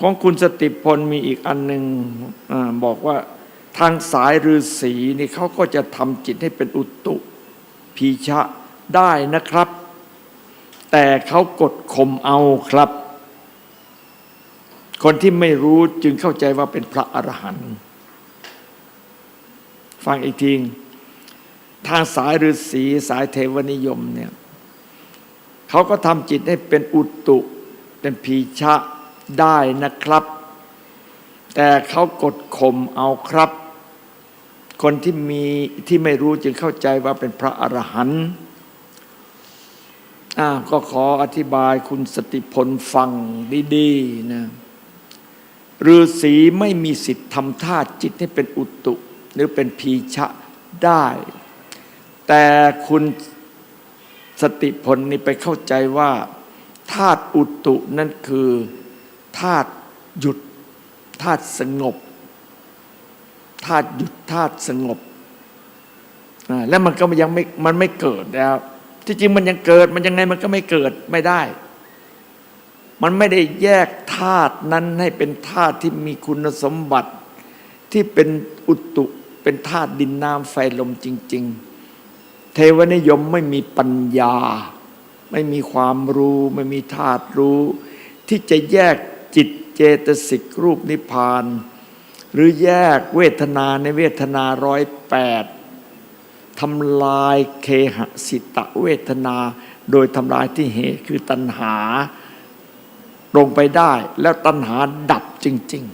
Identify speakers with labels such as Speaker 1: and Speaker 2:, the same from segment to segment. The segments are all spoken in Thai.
Speaker 1: ของคุณสติพลมีอีกอันหนึ่งอบอกว่าทางสายฤาษีนี่เขาก็จะทำจิตให้เป็นอุตุพีชะได้นะครับ แต่เขากดข่มเอาครับ คนที่ไม่รู้จึงเข้าใจว่าเป็นพระอรหันต์ฟังอีกทีทางสายฤาษีสายเทวนิยมเนี่ยเขาก็ทำจิตให้เป็นอุตุเป็นพีชะ ได้นะครับ แต่เขากดข่มเอาครับ คนที่มีที่ไม่รู้จึงเข้าใจว่าเป็นพระอรหันต์อ่าก็ขออธิบายคุณสติพลฟังดีๆนะฤาษีไม่มีสิทธิ์ทำท่าจิตให้เป็นอุตุ หรือเป็นพีชะได้ แต่คุณสติพลนี่ไปเข้าใจว่าธาตุอุตุนั่นคือ ธาตุหยุดธาตุสงบธาตุหยุดธาตุสงบอ่าแล้วมันก็ยังไม่มันไม่เกิดแล้วที่จริงมันยังเกิด มันยังไงมันก็ไม่เกิดไม่ได้ มันไม่ได้แยกธาตุนั้นให้เป็นธาตุที่มีคุณสมบัติที่เป็นอุตุเป็นธาตุดินน้ำไฟลมจริง ๆ เทวนิยมไม่มีปัญญา ไม่มีความรู้ ไม่มีธาตุรู้ ที่จะแยก จิตเจตสิกรูปนิพพาน หรือแยกเวทนาในเวทนาร้อยแปดทำลายเคหสิตะเวทนา โดยทำลายที่เหตุคือตัณหาลงไปได้ แล้วตัณหาดับจริง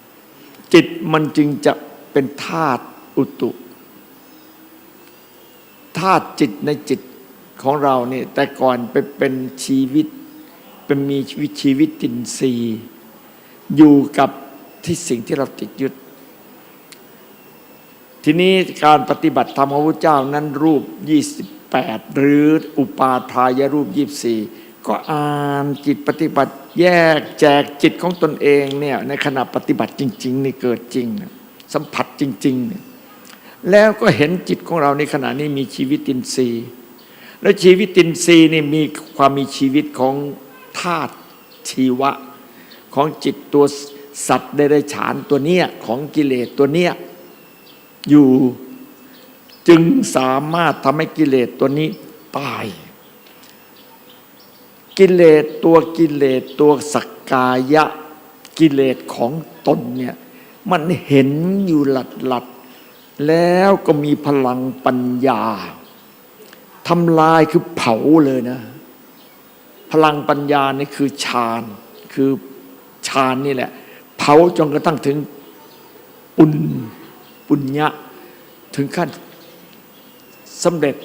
Speaker 1: ๆ จิตมันจึงจะเป็นธาตุอุตุธาตุจิตในจิตของเราเนี่ยแต่ก่อนไปเป็นชีวิต เป็นมีชีวิตชีวิตตินทรีอยู่กับที่สิ่งที่เราติดยึด ทีนี้การปฏิบัติธรรมของพระเจ้านั้นรูป 28 หรืออุปาทายรูป 24 ก็อ่านจิตปฏิบัติแยกแจกจิตของตนเองเนี่ยในขณะปฏิบัติจริง ๆ นี่เกิดจริง สัมผัสจริงๆเนี่ยแล้วก็เห็นจิตของเราในขณะนี้มีชีวิตตินทรีย์แล้วชีวิตตินทรีย์นี่มีความมีชีวิตของ ธาตุชีวะ ของจิตตัวสัตว์ได้ได้ฉานตัวเนี้ยของกิเลสตัวเนี้ยอยู่จึงสามารถทำให้กิเลสตัวนี้ตาย กิเลสตัวกิเลสตัวสักกายะกิเลสของตนเนี่ยมันเห็นอยู่หลัดหลัดแล้วก็มีพลังปัญญาทำลายคือเผาเลยนะ พลังปัญญานี่คือฌานคือฌานนี่แหละ เผาจนกระทั่งถึงปุญปุญญะถึงขั้นสำเร็จ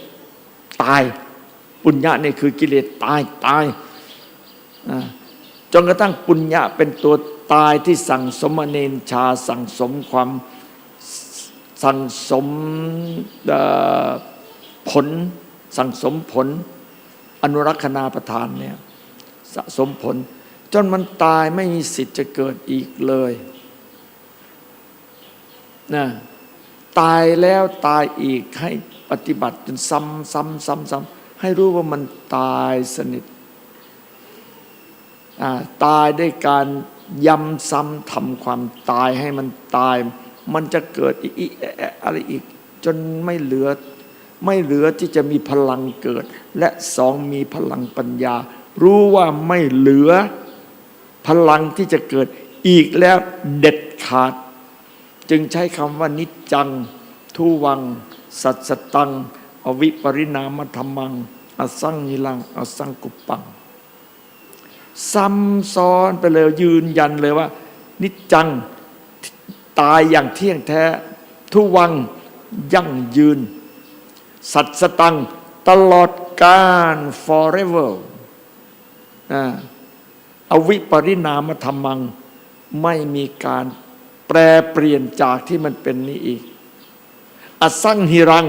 Speaker 1: ตายปุญญะนี่คือกิเลสตายตายจนกระทั่งปุญญะเป็นตัวตายที่สั่งสมเนนชาสั่งสมความสั่งสมผลสั่งสมผล อนุรักษณาประทานเนี่ยสะสมผล จนมันตายไม่มีสิทธิ์จะเกิดอีกเลยนะตายแล้วตายอีกให้ปฏิบัติจนซ้ำซ้ำซ้ำซ้ำให้รู้ว่ามันตายสนิทตายด้วยการย้ำซ้ำทำความตายให้มันตาย มันจะเกิดอีกอีกแอะแอะอะไรอีก จนไม่เหลือ ไม่เหลือที่จะมีพลังเกิด และสองมีพลังปัญญา รู้ว่าไม่เหลือพลังที่จะเกิดอีกแล้วเด็ดขาด จึงใช้คำว่านิจจัง ทุวัง สัจสตัง อวิปริณามธรรมัง อสังนิลัง อสังกุปปัง ซ้ำซ้อนไปเลยยืนยันเลยว่า นิจจังตายอย่างเที่ยงแท้ ทุวังยั่งยืน สัตสตัง ตลอดกาล forever อ่าอวิปริณามธรรมัง ไม่มีการแปรเปลี่ยนจากที่มันเป็นนี้อีก อสังหิรัง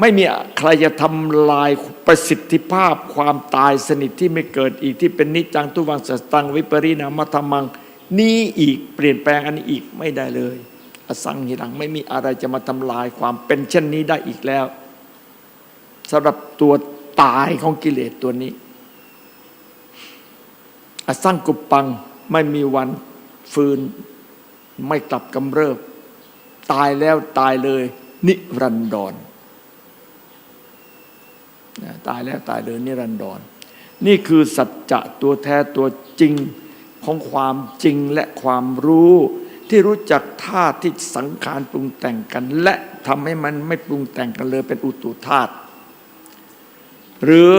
Speaker 1: ไม่มีใครจะทำลายประสิทธิภาพความตายสนิทที่ไม่เกิดอีกที่เป็นนิจังทุวังสัสตัง วิปริณามธรรมัง นี้อีกเปลี่ยนแปลงอันนี้อีกไม่ได้เลย อสังหิรัง ไม่มีอะไรจะมาทำลายความเป็นเช่นนี้ได้อีกแล้วสำหรับตัวตายของกิเลสตัวนี้ อสังกุปปังไม่มีวันฟืนไม่กลับกำเริบ ตายแล้วตายเลย นิรันดรนตายแล้วตายเลยนิรันดรนี่คือสัจจะตัวแท้ตัวจริงของความจริงและความรู้ ที่รู้จักธาตุที่สังขารปรุงแต่งกัน และทำให้มันไม่ปรุงแต่งกันเลยเป็นอุตุธาตุหรือ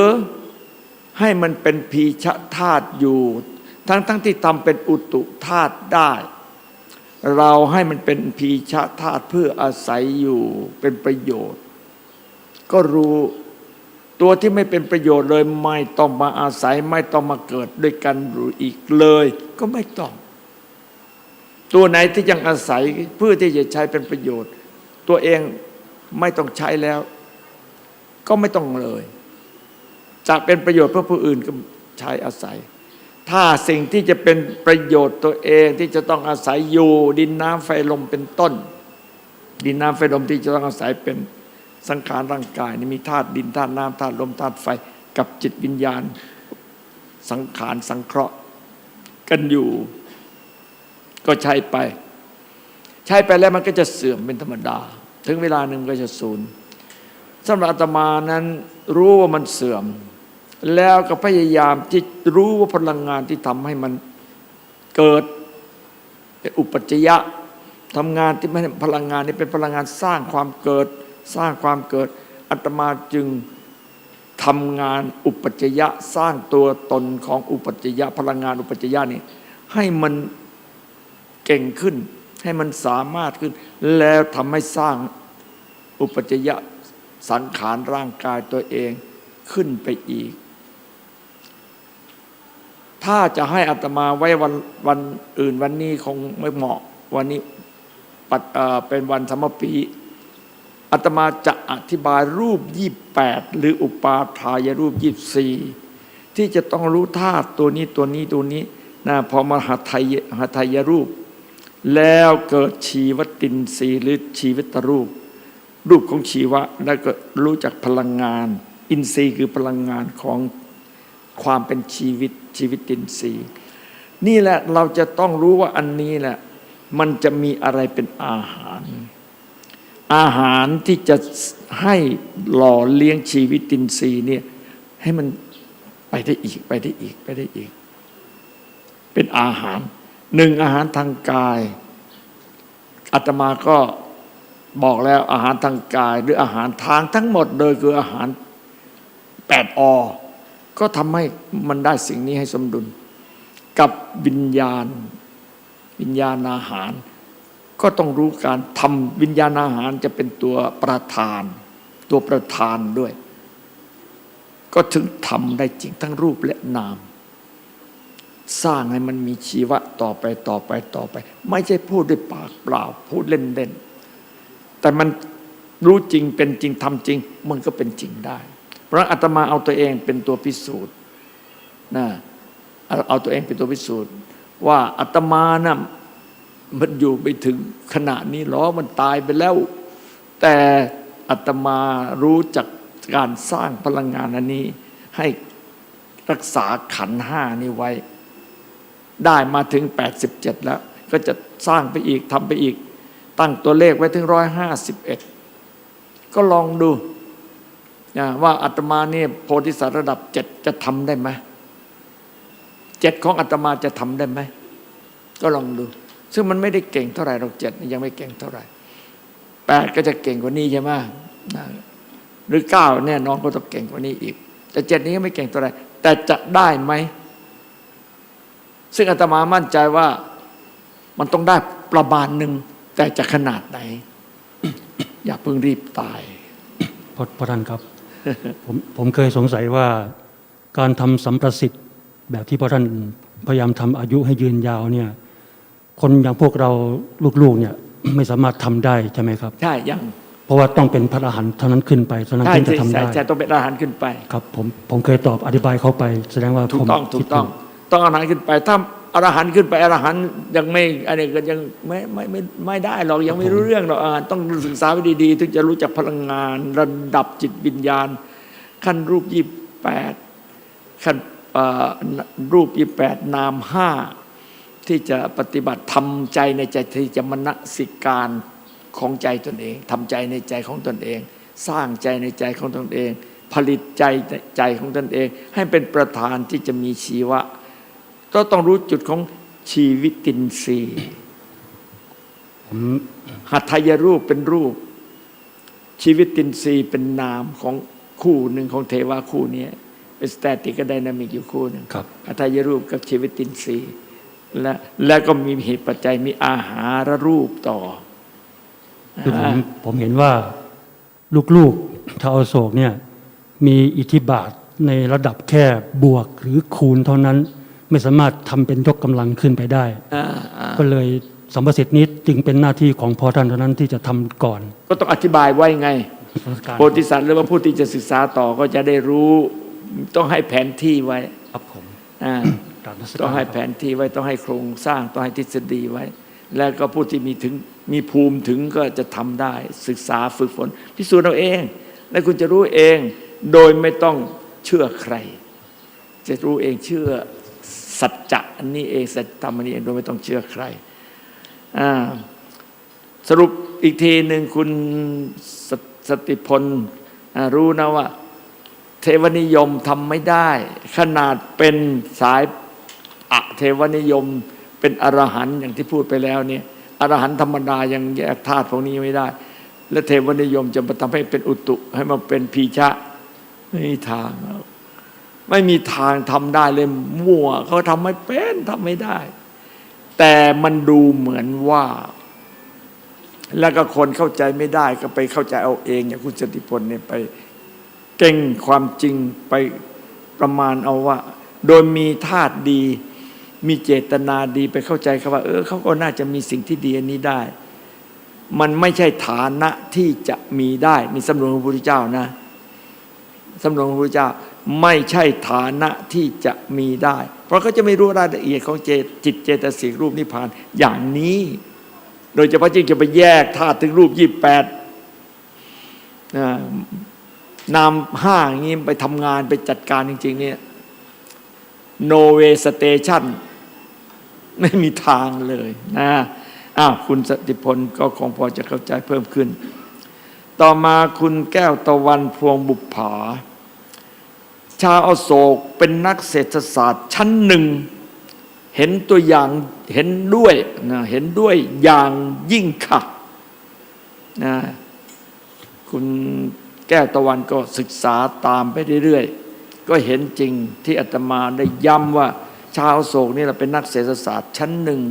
Speaker 1: ให้มันเป็นพีชธาตุอยู่ ทั้งทั้งที่ทำเป็นอุตุธาตุได้ เราให้มันเป็นพีชธาตุเพื่ออาศัยอยู่เป็นประโยชน์ ก็รู้ตัวที่ไม่เป็นประโยชน์เลยไม่ต้องมาอาศัยไม่ต้องมาเกิดด้วยกันหรืออีกเลย ก็ไม่ต้อง ตัวไหนที่ยังอาศัยเพื่อที่จะใช้เป็นประโยชน์ ตัวเองไม่ต้องใช้แล้ว ก็ไม่ต้องเลย จากเป็นประโยชน์เพื่อผู้อื่นก็ใช้อาศัย ถ้าสิ่งที่จะเป็นประโยชน์ตัวเองที่จะต้องอาศัยอยู่ ดินน้ำไฟลมเป็นต้น ดินน้ำไฟลมที่จะต้องอาศัยเป็นสังขารร่างกายนี่มีธาตุดินธาตุน้ำธาตุลมธาตุไฟกับจิตวิญญาณ สังขารสังเคราะห์กันอยู่ ก็ใช้ไป ใช้ไปแล้วมันก็จะเสื่อมเป็นธรรมดา ถึงเวลาหนึ่งก็จะสูญสำหรับอาตมานั้นรู้ว่ามันเสื่อม แล้วก็พยายามที่รู้ว่าพลังงานที่ทำให้มันเกิดเป็นอุปจยะทำงานที่ไม่ใช่พลังงานนี้เป็นพลังงานสร้างความเกิด สร้างความเกิดอาตมาจึงทำงานอุปจยะสร้างตัวตนของอุปจยะพลังงานอุปจยะนี่ให้มัน ก่งขึ้น ให้มันสามารถขึ้น แล้วทำให้สร้างอุปจยะสังขารร่างกายตัวเองขึ้นไปอีก ถ้าจะให้อัตมาไว้วันวันอื่นวันนี้คงไม่เหมาะวันนี้ปัดเเป็นวันสมปีอัตมาจะอธิบายรูปยี่แปดหรืออุปาทายรูปยี่สี่ที่จะต้องรู้ธาตุตัวนี้ตัวนี้ตัวนี้นะพอมาหาไทยหาไทยรูป แล้วเกิดชีวตินทรีย์หรือชีวิตรูป รูปของชีวะแล้วก็รู้จักพลังงาน อินทรีย์คือพลังงานของความเป็นชีวิตชีวิตินทรีย์ นี่แหละเราจะต้องรู้ว่าอันนี้แหละ มันจะมีอะไรเป็นอาหาร อาหารที่จะให้หล่อเลี้ยงชีวิตินทรีย์เนี่ยให้มันไปได้อีกไปได้อีกไปได้อีก เป็นอาหาร หนึ่งอาหารทางกายอาตมาก็บอกแล้วอาหารทางกาย หรืออาหารทางทั้งหมดโดยคืออาหารแปดอก็ทำให้มันได้สิ่งนี้ให้สมดุล กับวิญญาณ วิญญาณอาหาร ก็ต้องรู้การทำวิญญาณอาหารจะเป็นตัวประธาน ตัวประธานด้วย ก็ถึงทำได้จริงทั้งรูปและนาม สร้างให้มันมีชีวะต่อไปต่อไปต่อไป ไม่ใช่พูดด้วยปากเปล่า พูดเล่นๆแต่มันรู้จริงเป็นจริงทำจริง มันก็เป็นจริงได้ เพราะอาตมาเอาตัวเองเป็นตัวพิสูจน์นะเอาเอาตัวเองเป็นตัวพิสูจน์ ว่าอาตมานะ่ะมันอยู่ไปถึงขณะนี้หรอมันตายไปแล้ว แต่อาตมารู้จักการสร้างพลังงานอันนี้ ให้รักษาขันห้านี้ไว้ ได้มาถึง 87 แล้ว ก็จะสร้างไปอีกทำไปอีก ตั้งตัวเลขไว้ถึง 151 ก็ลองดูนะว่าอาตมาเนี่ยโพธิสัตว์ระดับเจ็ดจะทำได้ไหมเจ็ดของอาตมาจะทำได้ไหม ก็ลองดู ซึ่งมันไม่ได้เก่งเท่าไหร่เราเจ็ดยังไม่เก่งเท่าไหร่แปดก็จะเก่งกว่านี้ใช่ไหมหรือเก้าแน่นอนก็ต้องเก่งกว่านี้อีก แต่เจ็ดนี้ก็ไม่เก่งเท่าไหร่แต่จะได้ไหม ซึ่งอาตมามั่นใจว่ามันต้องได้ประมาณหนึ่งแต่จะขนาดไหน อย่าเพิ่งรีบตาย
Speaker 2: พอพอท่านครับ ผมผมเคยสงสัยว่าการทำสัมประสิทธิ์แบบที่พอท่านพยายามทำอายุให้ยืนยาวเนี่ย คนอย่างพวกเราลูกๆเนี่ยไม่สามารถทำได้ใช่ไหมครับ
Speaker 1: ใช่ยัง
Speaker 2: เพราะว่าต้องเป็นพระอรหันต์เท่านั้นขึ้นไปเท่านั้น
Speaker 1: ใช่
Speaker 2: ถึงจะ
Speaker 1: ใช่
Speaker 2: ทำ
Speaker 1: ใช่
Speaker 2: ได้
Speaker 1: ใช่ต้องเป็นอาหารขึ้นไป
Speaker 2: ครับ ผมผมเคยตอบอธิบายเขาไป แสดงว่า
Speaker 1: ถู
Speaker 2: ผ
Speaker 1: ก
Speaker 2: ม
Speaker 1: ต้องถู
Speaker 2: คิ
Speaker 1: ก
Speaker 2: ด
Speaker 1: ต้อง ต้องอาหารขึ้นไป ถ้าอรหันต์ขึ้นไปอรหันต์ยังไม่อันนี้ก็ยังไม่ไม่ไม่ไม่ได้หรอกยังไม่รู้เรื่องหรอกอาหารต้องศึกษาไว้ดีๆ ถึงจะรู้จักพลังงานระดับจิตวิญญาณ ขั้นรูปยี่แปดขั้นรูปยี่แปดนามห้าที่จะปฏิบัติทำใจในใจที่จะมณสิการของใจตนเองทำใจในใจของตนเอง สร้างใจในใจของตนเอง ผลิตใจใจของตนเอง ให้เป็นประธานที่จะมีชีวะ ก็ต้องรู้จุดของชีวิตินทรีย์
Speaker 2: ผม
Speaker 1: หัตถยรูปเป็นรูป ชีวิตินทรีย์เป็นนามของคู่หนึ่งของเทวาคู่นี้เป็นสแตติกกับไดนามิกอยู่คู่หนึ่ง
Speaker 2: ครับ
Speaker 1: อัตยรูปกับชีวิตินทรีย์และและก็มีเหตุปัจจัยมีอาหารรูปต่อ
Speaker 2: คือผมผมเห็นว่าลูกๆชาวอโศกเนี่ยมีอิทธิบาทในระดับแค่บวกหรือคูณเท่านั้น ไม่สามารถทำเป็นยกกำลังขึ้นไปได้
Speaker 1: อ่าอ่า
Speaker 2: ก็เลยสัมประสิทธิ์นี้จึงเป็นหน้าที่ของพอท่านเท่านั้นที่จะทำก่อน
Speaker 1: ก็ต้องอธิบายไว้ไง
Speaker 2: การ
Speaker 1: โพธิสัตว์หรือว่าผู้ที่จะศึกษาต่อก็จะได้รู้ต้องให้แผนที่ไว้
Speaker 2: ครับผม
Speaker 1: อ่า
Speaker 2: กราบนมัสการ
Speaker 1: ต้องให้
Speaker 2: ครับ
Speaker 1: แผนที่ไว้ต้องให้โครงสร้างต้องให้ทฤษฎีไว้ แล้วก็ผู้ที่มีถึงมีภูมิถึงก็จะทำได้ศึกษาฝึกฝนพิสูจน์เอาเอง และคุณจะรู้เองโดยไม่ต้องเชื่อใคร จะรู้เองเชื่อ สัจจะอันนี้เองสัจธรรมอันนี้เองโดยไม่ต้องเชื่อใครสรุปอีกทีหนึ่งคุณสสติพลรู้นะว่า เทวนิยมทำไม่ได้ ขนาดเป็นสายอะเทวนิยมเป็นอรหันต์อย่างที่พูดไปแล้วเนี่ยอรหันต์ธรรมดายังแยกธาตุพวกนี้ไม่ได้ และเทวนิยมจะมาทำให้เป็นอุตุให้มาเป็นพีชะไม่มีทาง ไม่มีทางทำได้เลยมั่วเขาทำไม่เป็นทำไม่ได้ แต่มันดูเหมือนว่า แล้วก็คนเข้าใจไม่ได้ก็ไปเข้าใจเอาเองอย่างคุณสติพลเนี่ยไปเก่งความจริงไปประมาณเอาว่า โดยมีธาตุดี มีเจตนาดีไปเข้าใจเขาว่า เออเขาก็น่าจะมีสิ่งที่ดีอันนี้ได้ มันไม่ใช่ฐานะที่จะมีได้นี่สำนวนของพระพุทธเจ้านะสำนวนของพระพุทธเจ้า ไม่ใช่ฐานะที่จะมีได้ เพราะเขาจะไม่รู้รายละเอียดของเจตจิตเจตสิกรูปนิพพานอย่างนี้ โดยเฉพาะจึงจะไปแยกธาตุถึงรูปยี่แปดนามห้าอย่างนี้ไปทำงานไปจัดการจริง ๆ เนี่ยโนเวสเตชันไม่มีทางเลยนะอ้าวคุณสติพลก็คงพอจะเข้าใจเพิ่มขึ้น ต่อมาคุณแก้วตะวันพวงบุปผา ชาวอโศกเป็นนักเศรษฐศาสตร์ชั้นหนึ่ง เห็นตัวอย่างเห็นด้วยนะเห็นด้วยอย่างยิ่งค่ะนะคุณแก้วตะวันก็ศึกษาตามไปเรื่อยๆ ก็เห็นจริงที่อาตมาได้ย้ำว่า ชาวโศกนี่แหละเป็นนักเศรษฐศาสตร์ชั้นหนึ่ง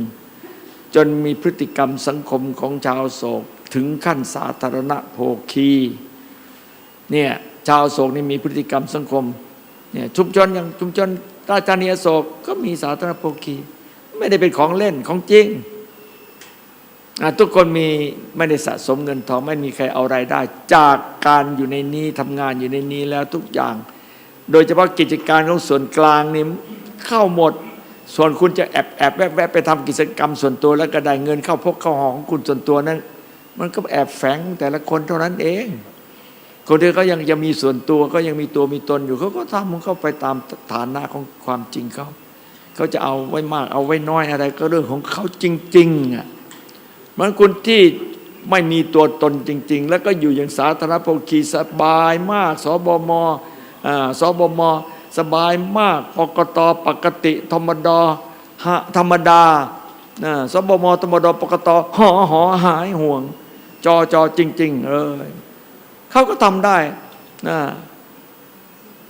Speaker 1: จนมีพฤติกรรมสังคมของชาวโศกถึงขั้นสาธารณโภคีเนี่ยชาวโศกนี่มีพฤติกรรมสังคม เนี่ยชุมชนอย่างชุมชนราชานีอโศกก็มีสาธารณโภคี ไม่ได้เป็นของเล่นของจริงทุกคนมีไม่ได้สะสมเงินทองไม่มีใครเอารายได้ จากการอยู่ในนี้ทำงานอยู่ในนี้แล้วทุกอย่าง โดยเฉพาะกิจการของส่วนกลางนี่เข้าหมด ส่วนคุณจะแอบแอบแวบแวบไปทำกิจกรรมส่วนตัวแล้วก็ได้เงินเข้าพกเข้าหอของคุณส่วนตัวนั้น มันก็แอบแฝงแต่ละคนเท่านั้นเอง คนที่เขายังจะมีส่วนตัวก็ยังมีตัวมีตนอยู่เขาก็ทำของเขาไปตามฐานะของความจริงเขาเขาจะเอาไว้มากเอาไว้น้อยอะไร ก็เรื่องของเขาจริงๆอะมันคนที่ไม่มีตัวตนจริง ๆ แล้วก็อยู่อย่างสาธารณโภคีสบายมากสบมอ่าสบมสบายมากปกตปกติ ธรรมดาธรรมดาอ่าสบมธรรมดาปกตหอหอหายห่วง จอจอจริง ๆ เอย เขาก็ทำได้นะ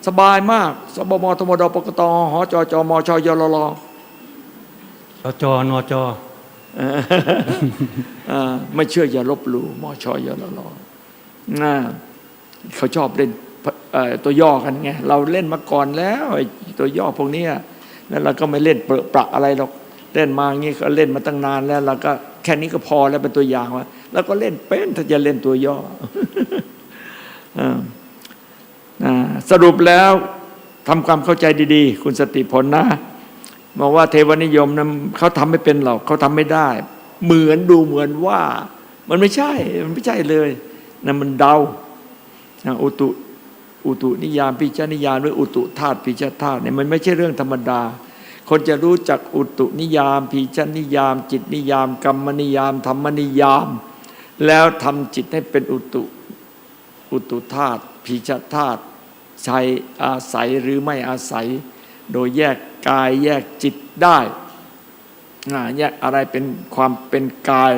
Speaker 1: สบายมากสบมธรรมดปกตหอจจมชยลล
Speaker 2: จจนจ
Speaker 1: ไม่เชื่ออย่าลบหลู่มชยลลนะเขาชอบเล่นตัวย่อกันไงเราเล่นมาก่อนแล้วตัวย่อพวกนี้ยแล้วเราก็ไม่เล่นเปรอะประอะไรหรอกเล่นมาอย่างงี้ก็เล่นมาตั้งนานแล้วเราก็แค่นี้ก็พอแล้วเป็นตัวอย่างว่าแล้วก็เล่นเป็นถ้าจะเล่นตัวย่อ สรุปแล้วทำความเข้าใจดีๆ คุณสติผลนะบอกว่าเทวนิยมนะเขาทำไม่เป็นหรอกเขาทำไม่ได้ เหมือนดูเหมือนว่า มันไม่ใช่ มันไม่ใช่เลยนะมันเดาอุตุอุตุนิยามปิจนิยามหรืออุตุธาตุปิจธาตุเนี่ยมันไม่ใช่เรื่องธรรมดา คนจะรู้จักอุตุนิยามพีชนิยาม จิตนิยาม กรรมนิยาม ธรรมนิยาม แล้วทำจิตให้เป็นอุตุ อุตุธาตุพีชธาตุใช้อาศัยหรือไม่อาศัย โดยแยกกายแยกจิตได้อ่าแยกอะไรเป็นความเป็นกาย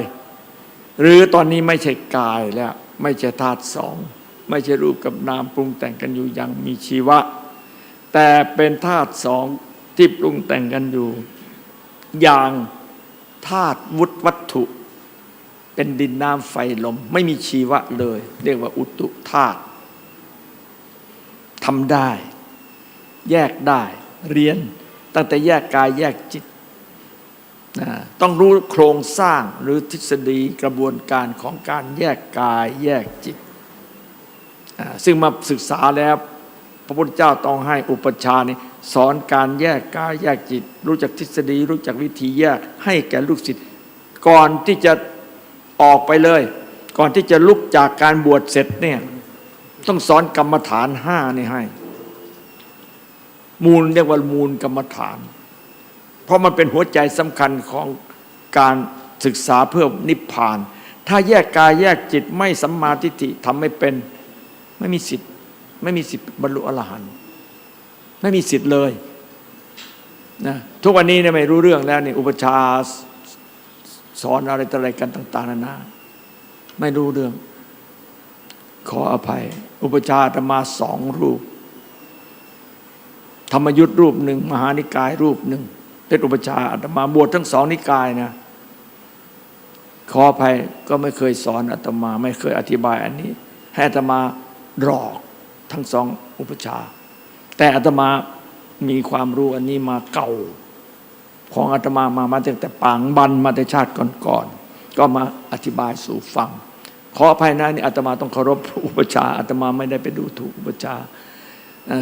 Speaker 1: หรือตอนนี้ไม่ใช่กายแล้ว ไม่ใช่ธาตุสอง ไม่ใช่รูปกับนามปรุงแต่งกันอยู่อย่างมีชีวะ แต่เป็นธาตุสองที่ปรุงแต่งกันอยู่ อย่างธาตุวุฒวัตถุ เป็นดินน้ำไฟลม ไม่มีชีวะเลย เรียกว่าอุตุธาตุทำได้ แยกได้ เรียน ตั้งแต่แยกกายแยกจิตนะต้องรู้โครงสร้างหรือทฤษฎีกระบวนการของการแยกกายแยกจิต ซึ่งมาศึกษาแล้วพระพุทธเจ้าต้องให้อุปชานี่สอนการแยกกายแยกจิต รู้จักทฤษฎีรู้จักวิธีแยกให้แก่ลูกศิษย์ก่อนที่จะ ออกไปเลย ก่อนที่จะลุกจากการบวชเสร็จเนี่ยต้องสอนกรรมฐานห้านี่ให้ มูลเรียกว่ามูลกรรมฐาน เพราะมันเป็นหัวใจสำคัญของการศึกษาเพื่อนิพพาน ถ้าแยกกายแยกจิตไม่สัมมาทิฏฐิทำไม่เป็นไม่มีสิทธิ์ ไม่มีสิทธิ์บรรลุอรหันต์ไม่มีสิทธิ์เลยนะทุกวันนี้เนี่ยไม่รู้เรื่องแล้วนี่อุปชา สอนอะไรต่ออะไรกันต่าง ๆนานา ไม่รู้เรื่อง ขออภัย อุปชาย์อาตมาสองรูป ธรรมยุทธรูปหนึ่ง มหานิกายรูปหนึ่งเป็นอุปชาย์อาตมาบวชทั้งสองนิกายนะขออภัยก็ไม่เคยสอนอาตมา ไม่เคยอธิบายอันนี้ ให้อาตมาหลอกทั้งสองอุปชา แต่อาตมามีความรู้อันนี้มาเก่า ของอาตมามามาตั้งแต่ปางบันมาแต่ชาติก่อนๆก็มาอธิบายสู่ฟัง ขอภัยในนี่อาตมาต้องเคารพอุปชาอาตมาไม่ได้ไปดูถูกอุปชา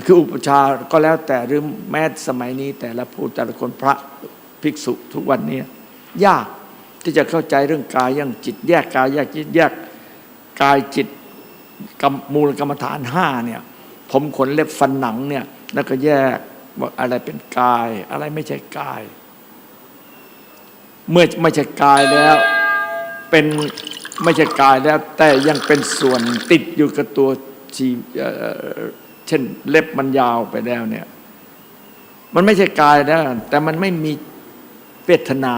Speaker 1: คืออุปชาก็แล้วแต่หรือแม้สมัยนี้ แต่ละผู้แต่ละคนพระภิกษุทุกวันนี้ยากที่จะเข้าใจเรื่องกายย่างจิตแยกกายแยกจิตแยกกายจิตกรรมมูลกรรมฐานห้าเนี่ยผมขนเล็บฟันหนังเนี่ยแล้วก็แยกว่าอะไรเป็นกาย อะไรไม่ใช่กาย เมื่อไม่ใช่กายแล้ว เป็นไม่ใช่กายแล้ว แต่ยังเป็นส่วนติดอยู่กับตัวชีเช่นเล็บมันยาวไปแล้วเนี่ย มันไม่ใช่กายแล้ว แต่มันไม่มีเวทนา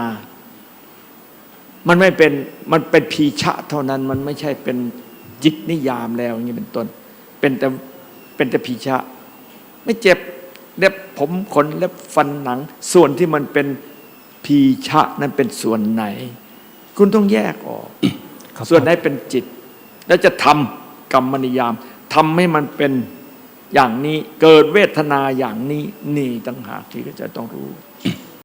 Speaker 1: มันไม่เป็นมันเป็นพีชะเท่านั้น มันไม่ใช่เป็นจิตนิยามแล้วอย่างนี้เป็นต้น เป็นแต่เป็นแต่พีชะ ไม่เจ็บเล็บผมขนเล็บฟันหนัง ส่วนที่มันเป็น พีชะนั้นเป็นส่วนไหน คุณต้องแยกออก
Speaker 2: ครับ
Speaker 1: ส่วนไหนเป็นจิต แล้วจะทำกรรมนิยามทำให้มันเป็นอย่างนี้เกิดเวทนาอย่างนี้นี่ต่างหากที่จะต้องรู้